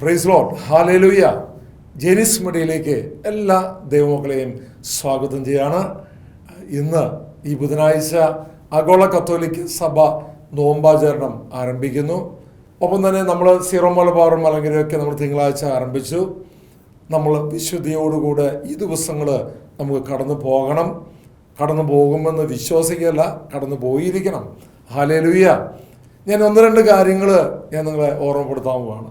Price lord hallelujah ജെനിസ് മടിയിലേക്ക് എല്ലാ ദൈവമക്കളെയും സ്വാഗതം ചെയ്യാണ്. ഇന്ന് ഈ ബുധനാഴ്ച ആഗോള കത്തോലിക് സഭ നോമ്പാചരണം ആരംഭിക്കുന്നു. ഒപ്പം തന്നെ നമ്മൾ സീറോ മലബാറും മലങ്കരയൊക്കെ നമ്മൾ തിങ്കളാഴ്ച ആരംഭിച്ചു. നമ്മൾ വിശുദ്ധിയോടുകൂടെ ഈ ദിവസങ്ങൾ നമുക്ക് കടന്നു പോകണം. കടന്നു പോകുമെന്ന് വിശ്വസിക്കുകയല്ല കടന്നു പോയിരിക്കണം. ഹാലേലുയ ഞാൻ ഒന്ന് രണ്ട് കാര്യങ്ങൾ ഞാൻ നിങ്ങളെ ഓർമ്മപ്പെടുത്താൻ പോവാണ്.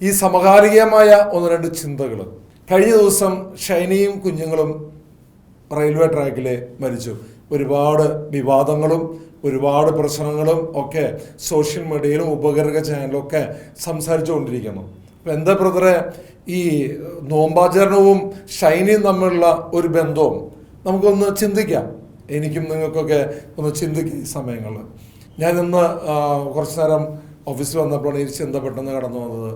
ഈ സമകാലികമായ ഒന്ന് രണ്ട് ചിന്തകൾ കഴിഞ്ഞ ദിവസം ഷൈനിയും കുഞ്ഞുങ്ങളും റെയിൽവേ ട്രാക്കിൽ മരിച്ചു. ഒരുപാട് വിവാദങ്ങളും ഒരുപാട് പ്രശ്നങ്ങളും ഒക്കെ സോഷ്യൽ മീഡിയയിലും ഉപകരണ ചാനലും ഒക്കെ സംസാരിച്ചുകൊണ്ടിരിക്കുന്നു. അപ്പം എന്താ ബ്രദറെ ഈ നോമ്പാചരണവും ഷൈനിയും തമ്മിലുള്ള ഒരു ബന്ധവും നമുക്കൊന്ന് ചിന്തിക്കാം. എനിക്കും നിങ്ങൾക്കൊക്കെ ഒന്ന് ചിന്തിക്കും ഈ സമയങ്ങളിൽ ഞാൻ ഇന്ന് കുറച്ച് നേരം ഓഫീസിൽ വന്നപ്പോഴാണ് ഈ ചിന്ത പെട്ടെന്ന് കടന്നു വന്നത്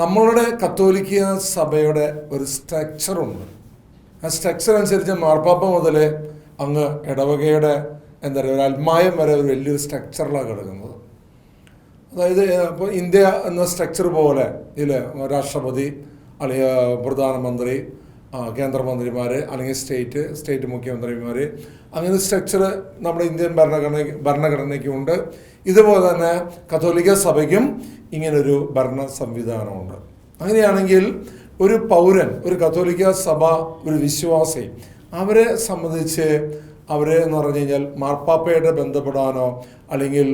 നമ്മളുടെ കത്തോലിക്ക സഭയുടെ ഒരു സ്ട്രക്ചറുണ്ട് ആ സ്ട്രക്ചർ അനുസരിച്ച് മാർപ്പാപ്പ മുതൽ അങ്ങ് ഇടവകയുടെ എന്താ പറയുക ഒരു അൽമായം വരെ ഒരു വലിയൊരു സ്ട്രക്ചറിലാണ് കിടക്കുന്നത്. അതായത് ഇപ്പോൾ ഇന്ത്യ എന്ന സ്ട്രക്ചർ പോലെ ഇതിൽ രാഷ്ട്രപതി അല്ലെങ്കിൽ പ്രധാനമന്ത്രി കേന്ദ്രമന്ത്രിമാർ അല്ലെങ്കിൽ സ്റ്റേറ്റ് സ്റ്റേറ്റ് മുഖ്യമന്ത്രിമാർ അങ്ങനെ സ്ട്രക്ചർ നമ്മുടെ ഇന്ത്യൻ ഭരണഘടന ഭരണഘടനയ്ക്കുണ്ട്. ഇതുപോലെ തന്നെ കത്തോലിക്ക സഭയ്ക്കും ഇങ്ങനൊരു ഭരണ സംവിധാനമുണ്ട്. അങ്ങനെയാണെങ്കിൽ ഒരു പൗരൻ ഒരു കത്തോലിക്ക സഭ ഒരു വിശ്വാസി അവരെ സംബന്ധിച്ച് അവരെ എന്ന് പറഞ്ഞു കഴിഞ്ഞാൽ മാർപ്പാപ്പയായിട്ട് ബന്ധപ്പെടാനോ അല്ലെങ്കിൽ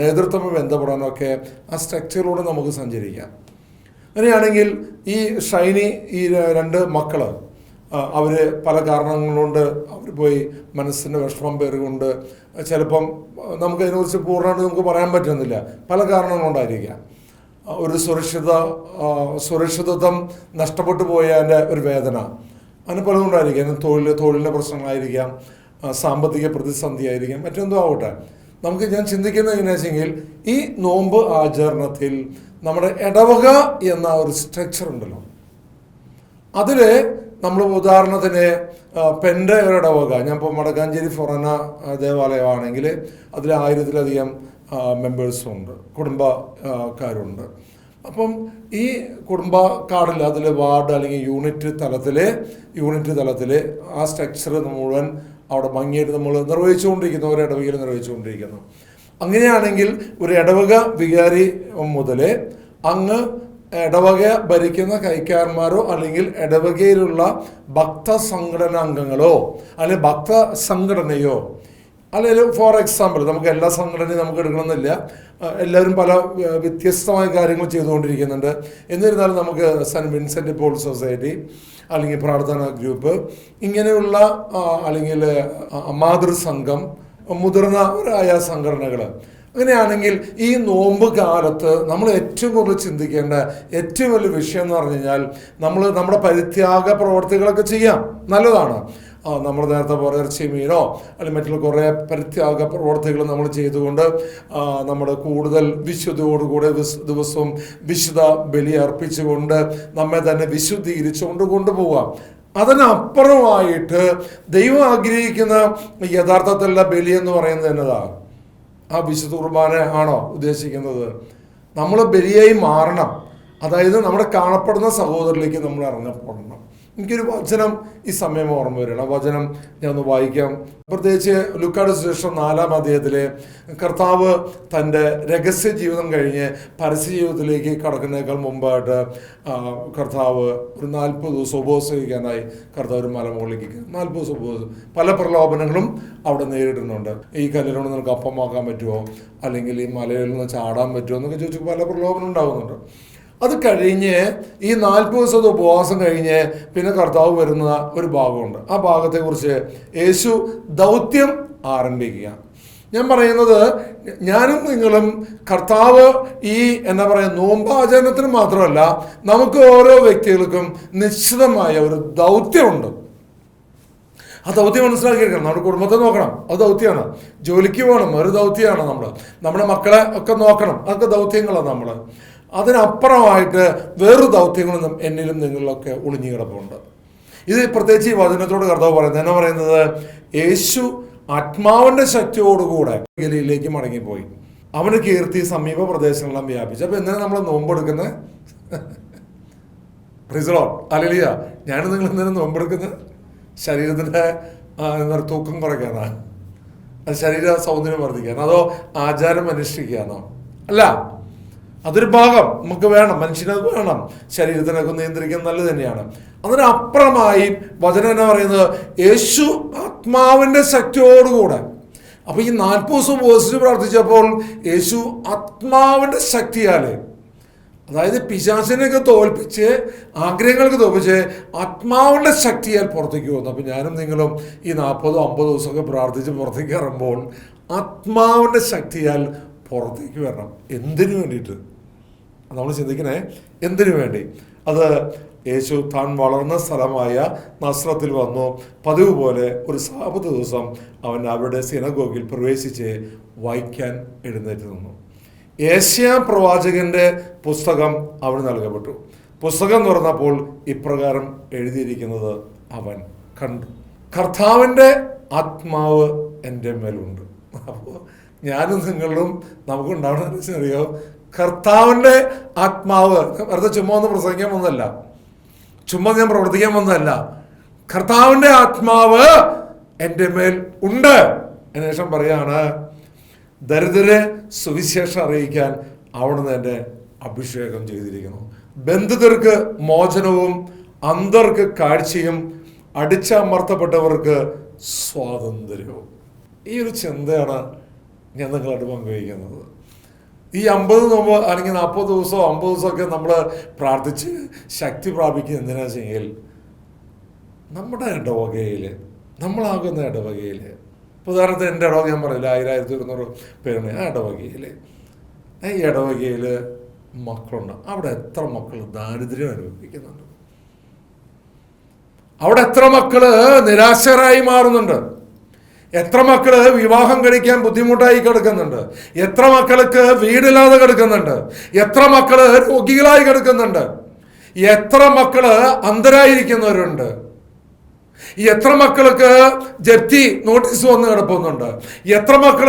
നേതൃത്വം ബന്ധപ്പെടാനോ ഒക്കെ ആ സ്ട്രക്ചറിലൂടെ നമുക്ക് സഞ്ചരിക്കാം. അങ്ങനെയാണെങ്കിൽ ഈ ഷൈനി ഈ രണ്ട് മക്കൾ അവർ പല കാരണങ്ങൾ കൊണ്ട് അവർ പോയി മനസ്സിന്റെ വിഷമം പേറുകൊണ്ട് ചിലപ്പം നമുക്ക് അതിനെക്കുറിച്ച് പൂർണമായിട്ട് നമുക്ക് പറയാൻ പറ്റുന്നില്ല. പല കാരണങ്ങളുണ്ടായിരിക്കാം. ഒരു സുരക്ഷിത സുരക്ഷിതത്വം നഷ്ടപ്പെട്ടു പോയതിന്റെ ഒരു വേദന. അങ്ങനെ പലതുകൊണ്ടായിരിക്കാം തൊഴിൽ തൊഴിലിന്റെ പ്രശ്നങ്ങളായിരിക്കാം. സാമ്പത്തിക പ്രതിസന്ധി ആയിരിക്കാം മറ്റെന്തോ ആവട്ടെ. നമുക്ക് ഞാൻ ചിന്തിക്കുന്നത് എങ്ങനെയാണെന്ന് വെച്ചെങ്കിൽ ഈ നോമ്പ് ആചരണത്തിൽ നമ്മുടെ ഇടവക എന്ന ഒരു സ്ട്രക്ചർ ഉണ്ടല്ലോ. അതിൽ നമ്മൾ ഉദാഹരണത്തിന് പെന്റെ ഒരു ഇടവക ഞാൻ ഇപ്പോൾ മടക്കാഞ്ചേരി ഫൊറന ദേവാലയമാണെങ്കിൽ അതിൽ ആയിരത്തിലധികം മെമ്പേഴ്സും ഉണ്ട്. കുടുംബക്കാരുണ്ട് അപ്പം ഈ കുടുംബ കാർഡിൽ അതിൽ വാർഡ് അല്ലെങ്കിൽ യൂണിറ്റ് തലത്തിൽ യൂണിറ്റ് തലത്തിൽ ആ സ്ട്രക്ചർ മുഴുവൻ അവിടെ ഭംഗിയായിട്ട് നമ്മൾ നിർവഹിച്ചുകൊണ്ടിരിക്കുന്നു ഒരു ഇടവകയിൽ നിർവഹിച്ചുകൊണ്ടിരിക്കുന്നു. അങ്ങനെയാണെങ്കിൽ ഒരു ഇടവക വികാരി മുതൽ അങ്ങ് ഇടവക ഭരിക്കുന്ന കൈക്കാരന്മാരോ അല്ലെങ്കിൽ ഇടവകയിലുള്ള ഭക്ത സംഘടന അംഗങ്ങളോ അല്ലെങ്കിൽ ഭക്ത സംഘടനയോ അല്ലെങ്കിൽ ഫോർ എക്സാമ്പിൾ നമുക്ക് എല്ലാ സംഘടനയും നമുക്ക് എടുക്കണമെന്നില്ല. എല്ലാവരും പല വ്യത്യസ്തമായ കാര്യങ്ങൾ ചെയ്തുകൊണ്ടിരിക്കുന്നുണ്ട്. എന്നിരുന്നാലും നമുക്ക് സെന്റ് വിൻസെന്റ് പോൾ സൊസൈറ്റി അല്ലെങ്കിൽ പ്രാർത്ഥന ഗ്രൂപ്പ് ഇങ്ങനെയുള്ള അല്ലെങ്കിൽ മാതൃസംഘം മുതിർന്നവരായ സംഘടനകൾ അങ്ങനെയാണെങ്കിൽ ഈ നോമ്പ് കാലത്ത് നമ്മൾ ഏറ്റവും കൂടുതൽ ചിന്തിക്കേണ്ട ഏറ്റവും വലിയ വിഷയം എന്ന് പറഞ്ഞു കഴിഞ്ഞാൽ നമ്മൾ നമ്മുടെ പരിത്യാഗ പ്രവർത്തികളൊക്കെ ചെയ്യാം. നല്ലതാണ്. നമ്മൾ നേരത്തെ പോലെ ഇറച്ചി മീനോ അല്ലെങ്കിൽ മറ്റുള്ള കുറേ പരിത്യാഗ പ്രവർത്തികൾ നമ്മൾ ചെയ്തുകൊണ്ട് നമ്മുടെ കൂടുതൽ വിശുദ്ധിയോടുകൂടെ വിസ് ദിവസവും വിശുദ്ധ ബലി അർപ്പിച്ചുകൊണ്ട് നമ്മെ തന്നെ വിശുദ്ധീകരിച്ചുകൊണ്ട് കൊണ്ടുപോകാം അതിനപ്പുറമായിട്ട് ദൈവം ആഗ്രഹിക്കുന്ന യഥാർത്ഥത്തിലുള്ള ബലി എന്ന് പറയുന്നത് എന്നതാണ്. ആ വിശുദ്ധ കുർബാന ആണോ ഉദ്ദേശിക്കുന്നത്? നമ്മൾ ബലിയായി മാറണം. അതായത് നമ്മുടെ കാണപ്പെടുന്ന സഹോദരിലേക്ക് നമ്മൾ ഇറങ്ങപ്പെടണം എനിക്കൊരു വചനം ഈ സമയം ഓർമ്മ വരണം വചനം ഞാൻ ഒന്ന് വായിക്കാം. പ്രത്യേകിച്ച് ലുക്കാട് ശേഷം നാലാം അധ്യായത്തിലെ കർത്താവ് തന്റെ രഹസ്യ ജീവിതം കഴിഞ്ഞ് പരസ്യ ജീവിതത്തിലേക്ക് കടക്കുന്നതിനേക്കാൾ മുമ്പായിട്ട് കർത്താവ് ഒരു നാൽപ്പത് ദിവസം ഉപവസിക്കാനായി കർത്താവ് ഒരു മലമുകളിലേക്ക് നാൽപ്പത് ദിവസം ഉപവസം പല പ്രലോഭനങ്ങളും അവിടെ നേരിടുന്നുണ്ട്. ഈ കല്ലിനോട് നിനക്ക് അപ്പമാക്കാൻ പറ്റുമോ? അല്ലെങ്കിൽ ഈ മലയിൽ നിന്ന് ചാടാൻ പറ്റുമോ? എന്നൊക്കെ ചോദിച്ചു പല പ്രലോഭനം ഉണ്ടാകുന്നുണ്ട് അത് കഴിഞ്ഞ് ഈ നാൽപ്പത് ദിവസത്തെ ഉപവാസം കഴിഞ്ഞ് പിന്നെ കർത്താവ് വരുന്ന ഒരു ഭാഗമുണ്ട്. ആ ഭാഗത്തെക്കുറിച്ച് യേശു ദൗത്യം ആരംഭിക്കുക ഞാൻ പറയുന്നത് ഞാനും നിങ്ങളും കർത്താവ് ഈ എന്താ പറയുക നോമ്പാചരണത്തിന് മാത്രമല്ല നമുക്ക് ഓരോ വ്യക്തികൾക്കും നിശ്ചിതമായ ഒരു ദൗത്യമുണ്ട്. ആ ദൗത്യം മനസ്സിലാക്കിയിരിക്കണം നമ്മുടെ കുടുംബത്തെ നോക്കണം. അത് ദൗത്യമാണ്. ജോലിക്ക് പോകണം. ഒരു ദൗത്യമാണ് നമ്മൾ നമ്മുടെ മക്കളെ ഒക്കെ നോക്കണം. അതൊക്കെ ദൗത്യങ്ങളാണ് നമ്മൾ അതിനപ്പുറമായിട്ട് വേറൊരു ദൗത്യങ്ങളും എന്നിലും നിങ്ങളിലൊക്കെ ഒളിഞ്ഞു കിടപ്പുണ്ട്. ഇത് പ്രത്യേകിച്ച് ഈ വചനത്തോട് കർത്താവ് പറയുന്നത് എന്നാ പറയുന്നത്? യേശു ആത്മാവിന്റെ ശക്തിയോടുകൂടെ ഗലിയിലേക്ക് മടങ്ങിപ്പോയി. അവന് കീർത്തി സമീപ പ്രദേശങ്ങളെല്ലാം വ്യാപിച്ചു. അപ്പൊ എന്തിനാ നമ്മൾ നോമ്പെടുക്കുന്നത് പ്രിസറോ അലലിയ ഞാൻ നിങ്ങൾ എന്തിനാ നോമ്പെടുക്കുന്നത് ശരീരത്തിന്റെ എന്താ തൂക്കം കുറയ്ക്കാനാണ് ശരീര സൗന്ദര്യം വർദ്ധിക്കാനോ? അതോ ആചാരം അനുഷ്ഠിക്കാനോ? അല്ല. അതൊരു ഭാഗം നമുക്ക് വേണം മനുഷ്യനത് വേണം. ശരീരത്തിനൊക്കെ നിയന്ത്രിക്കാൻ നല്ലത് തന്നെയാണ്. അതിനപ്പുറമായി വചനം എന്ന് പറയുന്നത്? യേശു ആത്മാവിന്റെ ശക്തിയോടുകൂടെ. അപ്പോൾ ഈ നാൽപ്പത് ദിവസം ഉപസിച്ച് പ്രാർത്ഥിച്ചപ്പോൾ യേശു ആത്മാവിന്റെ ശക്തിയാൽ അതായത് പിശാസിനെയൊക്കെ തോൽപ്പിച്ച് ആഗ്രഹങ്ങൾക്ക് തോൽപ്പിച്ച് ആത്മാവിന്റെ ശക്തിയാൽ പുറത്തേക്ക് വന്നു അപ്പം ഞാനും നിങ്ങളും ഈ നാൽപ്പതോ അമ്പതോ ദിവസമൊക്കെ പ്രാർത്ഥിച്ച് പുറത്തേക്ക് ഇറങ്ങുമ്പോൾ ആത്മാവിന്റെ ശക്തിയാൽ പുറത്തേക്ക് വരണം. എന്തിനു വേണ്ടിയിട്ട്? നമ്മൾ ചിന്തിക്കണേ എന്തിനു വേണ്ടി? അത് യേശു താൻ വളർന്ന സ്ഥലമായ നസ്രത്തിൽ വന്നു. പതിവ് പോലെ ഒരു സാപത്ത് ദിവസം അവൻ അവരുടെ സിനഗോഗിൽ പ്രവേശിച്ച് വായിക്കാൻ എഴുന്നേറ്റ് നിന്നു. ഏഷ്യ പ്രവാചകന്റെ പുസ്തകം അവന് നൽകപ്പെട്ടു. പുസ്തകം തുറന്നപ്പോൾ ഇപ്രകാരം എഴുതിയിരിക്കുന്നത് അവൻ കണ്ടു. കർത്താവിന്റെ ആത്മാവ് എന്റെ മേലുണ്ട്. അപ്പോൾ ഞാനും നിങ്ങളും നമുക്കുണ്ടാവണമെന്ന് അറിയോ? കർത്താവിന്റെ ആത്മാവ്. വെറുതെ ചുമ്മാ ഒന്ന് പ്രസംഗിക്കാൻ വന്നതല്ല. ചുമ്മാ ഞാൻ പ്രവർത്തിക്കാൻ വന്നതല്ല. കർത്താവിന്റെ ആത്മാവ് എന്റെ മേൽ ഉണ്ട്. അതിനുശേഷം പറയാണ് ദരിദ്രരെ സുവിശേഷം അറിയിക്കാൻ അവിടുന്ന് എന്നെ അഭിഷേകം ചെയ്തിരിക്കുന്നു. ബന്ധുതർക്ക് മോചനവും അന്തർക്ക് കാഴ്ചയും അടിച്ചമർത്തപ്പെട്ടവർക്ക് സ്വാതന്ത്ര്യവും. ഈ ഒരു ചിന്തയാണ് ഞാൻ നിങ്ങളായിട്ട് പങ്കുവയ്ക്കുന്നത്. ഈ അമ്പത് നോമ്പ് അല്ലെങ്കിൽ നാൽപ്പത് ദിവസമോ അമ്പത് ദിവസമൊക്കെ നമ്മൾ പ്രാർത്ഥിച്ച് ശക്തി പ്രാപിക്കുക എന്തിനാ വെച്ചെങ്കിൽ നമ്മുടെ ഇടവകയിൽ നമ്മളാകുന്ന ഇടവകയിൽ ഉദാഹരണത്തിന് എന്റെ ഇടവക ഞാൻ പറയില്ല ആയിരത്തി ഇരുന്നൂറ് പേരാണ് ആ ഇടവകയിൽ ഈ ഇടവകയിൽ മക്കളുണ്ട്. അവിടെ എത്ര മക്കൾ ദാരിദ്ര്യം അനുഭവിക്കുന്നുണ്ട്? അവിടെ എത്ര മക്കൾ നിരാശരായി മാറുന്നുണ്ട്? എത്ര മക്കൾ വിവാഹം കഴിക്കാൻ ബുദ്ധിമുട്ടായി കിടക്കുന്നുണ്ട്? എത്ര മക്കൾക്ക് വീടില്ലാതെ കിടക്കുന്നുണ്ട്? എത്ര മക്കൾ രോഗികളായി കിടക്കുന്നുണ്ട്? എത്ര മക്കൾ അന്ധരായിരിക്കുന്നവരുണ്ട്? എത്ര മക്കൾക്ക് ജപ്തി നോട്ടീസ് വന്ന് കിടപ്പുന്നുണ്ട്? എത്ര മക്കൾ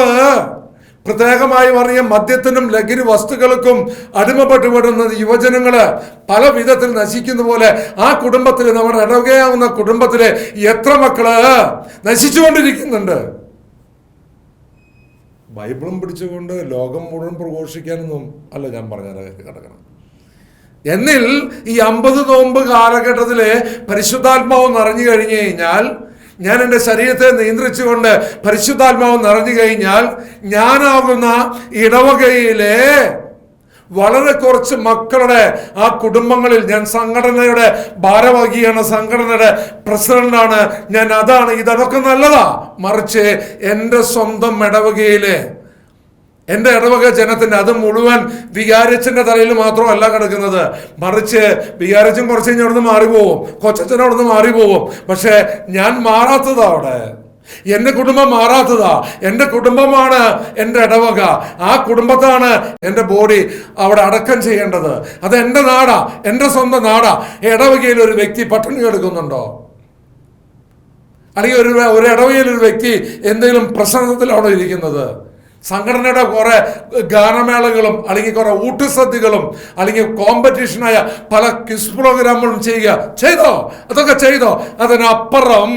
പ്രത്യേകമായി പറഞ്ഞ മദ്യത്തിനും ലഹരി വസ്തുക്കൾക്കും അടിമപ്പെട്ടുപെടുന്ന യുവജനങ്ങൾ പല വിധത്തിൽ നശിക്കുന്ന പോലെ ആ കുടുംബത്തിൽ നമ്മുടെ ഇടവകയാവുന്ന കുടുംബത്തിലെ എത്ര മക്കൾ നശിച്ചുകൊണ്ടിരിക്കുന്നുണ്ട്. ബൈബിളും പിടിച്ചുകൊണ്ട് ലോകം മുഴുവൻ പ്രഘോഷിക്കാനൊന്നും അല്ല ഞാൻ പറഞ്ഞ കിടക്കണം. എന്നിൽ ഈ അമ്പത് നോമ്പ് കാലഘട്ടത്തിലെ പരിശുദ്ധാത്മാവ് നിറഞ്ഞു കഴിഞ്ഞു കഴിഞ്ഞാൽ ഞാൻ എന്റെ ശരീരത്തെ നിയന്ത്രിച്ചുകൊണ്ട് പരിശുദ്ധാത്മാവ് നിറഞ്ഞു കഴിഞ്ഞാൽ ഞാനാകുന്ന ഇടവകയിലെ വളരെ കുറച്ച് മക്കളുടെ ആ കുടുംബങ്ങളിൽ ഞാൻ സംഘടനയുടെ ഭാരവാഹിയാണ് സംഘടനയുടെ പ്രസിഡന്റാണ്. ഞാൻ അതാണ്. ഇതൊക്കെ നല്ലതാ. മറിച്ച് എന്റെ സ്വന്തം ഇടവകയിലെ എന്റെ ഇടവക ജനത്തിന്റെ അത് മുഴുവൻ വികാരച്ചന്റെ തലയിൽ മാത്രമല്ല കിടക്കുന്നത്. മറിച്ച് വികാരച്ചൻ കുറച്ച് കഴിഞ്ഞ് അവിടുന്ന് മാറിപ്പോവും. കൊച്ചച്ഛൻ അവിടുന്ന് മാറിപ്പോവും. പക്ഷേ ഞാൻ മാറാത്തതാ അവിടെ. എന്റെ കുടുംബം മാറാത്തതാ. എന്റെ കുടുംബമാണ് എന്റെ ഇടവക. ആ കുടുംബത്താണ് എന്റെ ബോഡി അവിടെ അടക്കം ചെയ്യേണ്ടത്. അത് എന്റെ നാടാ. എന്റെ സ്വന്തം നാടാ. ഇടവകയിൽ ഒരു വ്യക്തി പട്ടിണി കിടക്കുന്നുണ്ടോ? അല്ലെങ്കിൽ ഒരു ഒരു ഇടവകയിൽ ഒരു വ്യക്തി എന്തെങ്കിലും പ്രശ്നത്തിലാണോ ഇരിക്കുന്നത്? സംഘടനയുടെ കുറെ ഗാനമേളകളും അല്ലെങ്കിൽ കുറെ ഊട്ടുസദ്യകളും അല്ലെങ്കിൽ കോമ്പറ്റീഷനായ പല ക്വിസ് പ്രോഗ്രാമുകളും ചെയ്യുക. ചെയ്തോ? അതൊക്കെ ചെയ്തോ? അതിനപ്പുറം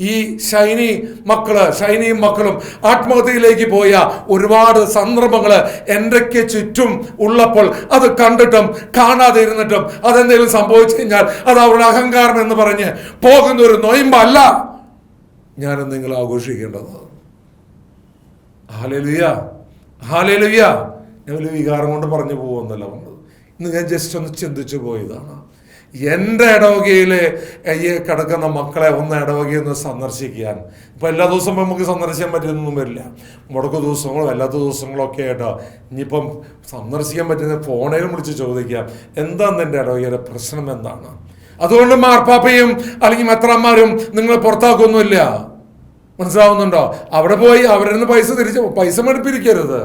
ഈ ഷൈനി മക്കൾ ഷൈനിയും മക്കളും ആത്മഹത്യയിലേക്ക് പോയ ഒരുപാട് സന്ദർഭങ്ങൾ എന്റെക്ക് ചുറ്റും ഉള്ളപ്പോൾ അത് കണ്ടിട്ടും കാണാതെ ഇരുന്നിട്ടും അതെന്തെങ്കിലും സംഭവിച്ചു കഴിഞ്ഞാൽ അത് അവരുടെ അഹങ്കാരം എന്ന് പറഞ്ഞ് പോകുന്ന ഒരു നൊയിമ്പല്ല ഞാനും നിങ്ങൾ ആഘോഷിക്കേണ്ടത് ഹാലലുയ ഹാലലുയ. ഞാൻ വലിയ വികാരം കൊണ്ട് പറഞ്ഞു പോകുമെന്നല്ല പറഞ്ഞത്. ഇന്ന് ഞാൻ ജസ്റ്റ് ഒന്ന് ചിന്തിച്ചു പോയതാണ്. എന്റെ ഇടവകയിലെ ഈ കിടക്കുന്ന മക്കളെ ഒന്ന് ഇടവകയിൽ നിന്ന് സന്ദർശിക്കാൻ. ഇപ്പം എല്ലാ ദിവസവും നമുക്ക് സന്ദർശിക്കാൻ പറ്റുന്നൊന്നും വരില്ല. മുടക്ക് ദിവസങ്ങളോ അല്ലാത്ത ദിവസങ്ങളോ ഒക്കെ ആയിട്ടോ. ഇനിയിപ്പം സന്ദർശിക്കാൻ പറ്റുന്ന ഫോണിലും വിളിച്ച് ചോദിക്കാം. എന്താണ് എന്റെ ഇടവകയുടെ പ്രശ്നം എന്താണ്? അതുകൊണ്ട് മാർപ്പാപ്പയും അല്ലെങ്കിൽ മെത്രന്മാരും നിങ്ങളെ പുറത്താക്കൊന്നുമില്ല. മനസ്സിലാവുന്നുണ്ടോ? അവിടെ പോയി അവരിൽ നിന്ന് പൈസ തിരിച്ച് പൈസ മടുപ്പിരിക്കരുത്.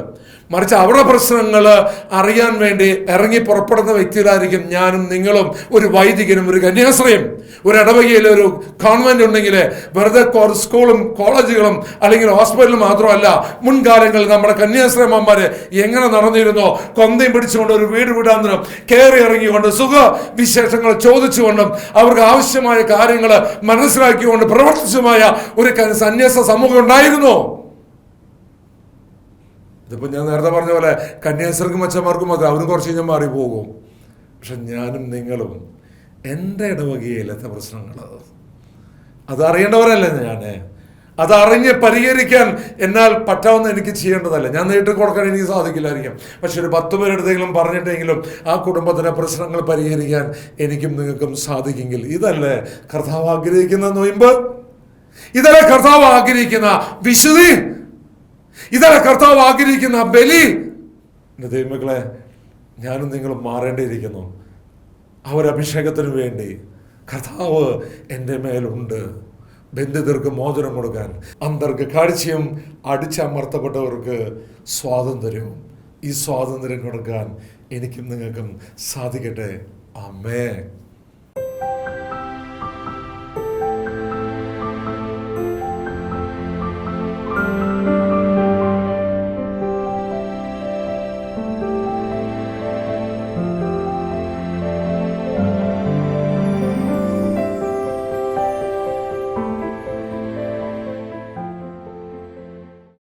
മറിച്ച് അവരുടെ പ്രശ്നങ്ങൾ അറിയാൻ വേണ്ടി ഇറങ്ങി പുറപ്പെടുന്ന വ്യക്തികളായിരിക്കും ഞാനും നിങ്ങളും ഒരു വൈദികനും ഒരു കന്യാശ്രയം ഒരു ഇടവകയിൽ ഒരു കോൺവെന്റ് ഉണ്ടെങ്കിൽ വെറുതെ സ്കൂളും കോളേജുകളും അല്ലെങ്കിൽ ഹോസ്പിറ്റലും മാത്രമല്ല മുൻകാലങ്ങളിൽ നമ്മുടെ കന്യാശ്രമന്മാർ എങ്ങനെ നടന്നിരുന്നോ കൊന്തയും പിടിച്ചുകൊണ്ട് ഒരു വീട് വിടാന്തരം കയറി ഇറങ്ങിക്കൊണ്ട് സുഖ വിശേഷങ്ങൾ ചോദിച്ചുകൊണ്ടും അവർക്ക് ആവശ്യമായ കാര്യങ്ങൾ മനസ്സിലാക്കിക്കൊണ്ട് പ്രവർത്തിച്ചുമായ ഒരു ക- സന്യാസ സമൂഹം ഉണ്ടായിരുന്നു. ഇതിപ്പോ ഞാൻ നേരത്തെ പറഞ്ഞ പോലെ കന്യാസർക്കും അച്ഛന്മാർക്കും അത് അവരും കുറച്ച് കഴിഞ്ഞാൽ മാറിപ്പോകും. പക്ഷെ ഞാനും നിങ്ങളും എന്റെ ഇടവകയിലത്തെ പ്രശ്നങ്ങൾ അതറിയേണ്ടവരല്ലേ ഞാൻ അതറിഞ്ഞ് പരിഹരിക്കാൻ എന്നാൽ പറ്റാവുന്ന എനിക്ക് ചെയ്യേണ്ടതല്ല. ഞാൻ നേരിട്ട് കൊടുക്കാൻ എനിക്ക് സാധിക്കില്ലായിരിക്കും. പക്ഷെ ഒരു പത്ത് പേരെടുത്തെങ്കിലും പറഞ്ഞിട്ടെങ്കിലും ആ കുടുംബത്തിലെ പ്രശ്നങ്ങൾ പരിഹരിക്കാൻ എനിക്കും നിങ്ങൾക്കും സാധിക്കുമെങ്കിൽ ഇതല്ലേ കർത്താവ് ആഗ്രഹിക്കുന്ന നൊയമ്പ്? ഇതല്ലേ കർത്താവ് ആഗ്രഹിക്കുന്ന വിശുദ്ധി ഇതല്ല കർത്താവ് ആഗ്രഹിക്കുന്ന ബലി. എന്റെ ഞാനും നിങ്ങളും മാറേണ്ടിയിരിക്കുന്നു. ആ ഒരു അഭിഷേകത്തിന് വേണ്ടി കർത്താവ് എന്റെ മേലുണ്ട്. ബന്ധിതർക്ക് മോചനം കൊടുക്കാൻ അന്തർക്ക് കാഴ്ചയും അടിച്ചമർത്തപ്പെട്ടവർക്ക് സ്വാതന്ത്ര്യവും ഈ സ്വാതന്ത്ര്യം കൊടുക്കാൻ എനിക്കും നിങ്ങൾക്കും സാധിക്കട്ടെ. അമ്മേ